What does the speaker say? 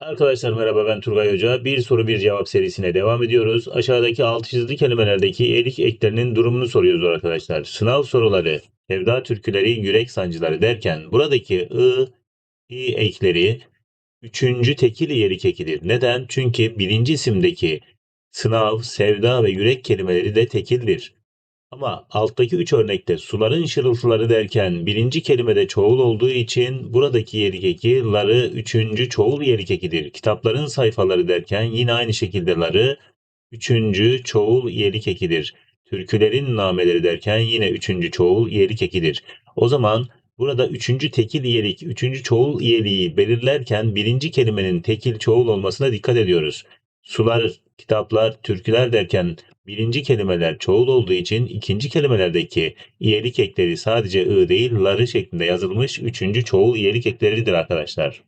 Arkadaşlar merhaba ben Turgay Hoca. Bir soru bir cevap serisine devam ediyoruz. Aşağıdaki alt çizili kelimelerdeki elik eklerinin durumunu soruyoruz arkadaşlar. Sınav soruları, sevda türküleri, yürek sancıları derken buradaki ı, i ekleri üçüncü tekil yerik ekidir. Neden? Çünkü birinci isimdeki sınav, sevda ve yürek kelimeleri de tekildir. Ama alttaki üç örnekte suların şırıltıları derken birinci kelimede çoğul olduğu için buradaki yerik ları üçüncü çoğul yerik ekidir. Kitapların sayfaları derken yine aynı şekilde ları üçüncü çoğul yerik ekidir. Türkülerin nameleri derken yine üçüncü çoğul yerik ekidir. O zaman burada üçüncü tekil yerik, üçüncü çoğul yeriği belirlerken birinci kelimenin tekil çoğul olmasına dikkat ediyoruz. Sular, kitaplar, türküler derken birinci kelimeler çoğul olduğu için ikinci kelimelerdeki iyelik ekleri sadece ı değil ları şeklinde yazılmış üçüncü çoğul iyelik ekleridir arkadaşlar.